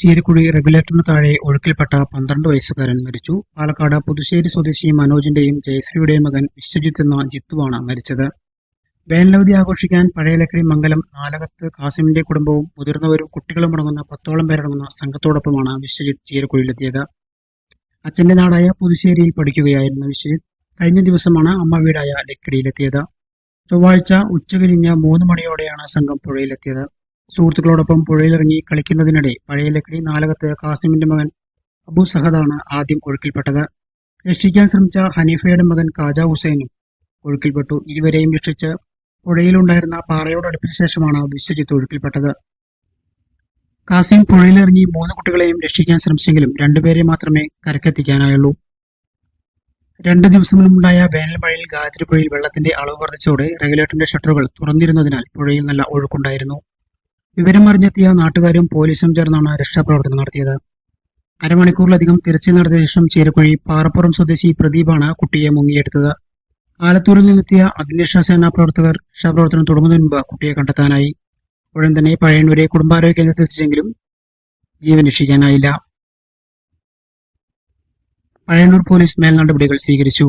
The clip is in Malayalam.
ചീരക്കുഴി റെഗുലേറ്ററിന് താഴെ ഒഴുക്കിൽപ്പെട്ട പന്ത്രണ്ട് വയസ്സുകാരൻ മരിച്ചു. പാലക്കാട് പുതുശ്ശേരി സ്വദേശി മനോജിന്റെയും ജയശ്രീയുടെയും മകൻ വിശ്വജിത്ത് എന്ന ജിത്തുവാണ് മരിച്ചത്. വേനലവധി ആഘോഷിക്കാൻ പഴയലക്കടി മംഗലം നാലകത്ത് കാസിമിന്റെ കുടുംബവും മുതിർന്നവരും കുട്ടികളും അടങ്ങുന്ന പത്തോളം പേരടങ്ങുന്ന സംഘത്തോടൊപ്പമാണ് വിശ്വജിത്ത് ചീരക്കുഴിയിലെത്തിയത് അച്ഛന്റെ നാടായ പുതുശ്ശേരിയിൽ പഠിക്കുകയായിരുന്ന വിശ്വജിത്ത്. കഴിഞ്ഞ ദിവസമാണ് അമ്മ വീടായ ലക്കിടിയിലെത്തിയത്. ചൊവ്വാഴ്ച ഉച്ചകഴിഞ്ഞ് മൂന്ന് മണിയോടെയാണ് സംഘം പുഴയിലെത്തിയത്. സുഹൃത്തുക്കളോടൊപ്പം പുഴയിലിറങ്ങി കളിക്കുന്നതിനിടെ പഴയ ലക്കിടി നാലകത്ത് കാസിമിന്റെ മകൻ അബു സഹദാണ് ആദ്യം ഒഴുക്കിൽപ്പെട്ടത്. രക്ഷിക്കാൻ ശ്രമിച്ച ഹനീഫയുടെ മകൻ കാജ ഹുസൈനും ഒഴുക്കിൽപ്പെട്ടു. ഇരുവരെയും രക്ഷിച്ച് പുഴയിലുണ്ടായിരുന്ന പാറയോടടുപ്പിച്ച ശേഷമാണ് വിശ്വജിത്ത് ഒഴുക്കിൽപ്പെട്ടത്. കാസിം പുഴയിലിറങ്ങി മൂന്ന് കുട്ടികളെയും രക്ഷിക്കാൻ ശ്രമിച്ചെങ്കിലും രണ്ടുപേരെ മാത്രമേ കരക്കെത്തിക്കാനായുള്ളൂ. രണ്ട് ദിവസം മുമ്പുണ്ടായ വേനൽ മഴയിൽ ഗായത്രി പുഴയിൽ വെള്ളത്തിന്റെ അളവ് വർദ്ധിച്ചതോടെ റെഗുലേറ്ററിന്റെ ഷട്ടറുകൾ തുറന്നിരുന്നതിനാൽ പുഴയിൽ നല്ല ഒഴുക്കുണ്ടായിരുന്നു. വിവരം അറിഞ്ഞെത്തിയ നാട്ടുകാരും പോലീസും ചേർന്നാണ് രക്ഷാപ്രവർത്തനം നടത്തിയത്. അരമണിക്കൂറിലധികം തിരച്ചിൽ നടത്തിയ ശേഷം ചേരുക്കുഴി പാറപ്പുറം സ്വദേശി പ്രദീപാണ് കുട്ടിയെ മുങ്ങിയെടുത്തത്. ആലത്തൂരിൽ നിന്നെത്തിയ അഗ്നിരക്ഷാ സേനാ പ്രവർത്തകർ രക്ഷാപ്രവർത്തനം തുടങ്ങുന്നതിന് മുമ്പ് കുട്ടിയെ കണ്ടെത്താനായി. ഉടൻ തന്നെ പഴയന്നൂരെ കുടുംബാരോഗ്യ കേന്ദ്രത്തിൽ എത്തിച്ചെങ്കിലും ജീവൻ രക്ഷിക്കാനായില്ല. പഴയന്നൂർ പോലീസ് മേൽനടപടികൾ സ്വീകരിച്ചു.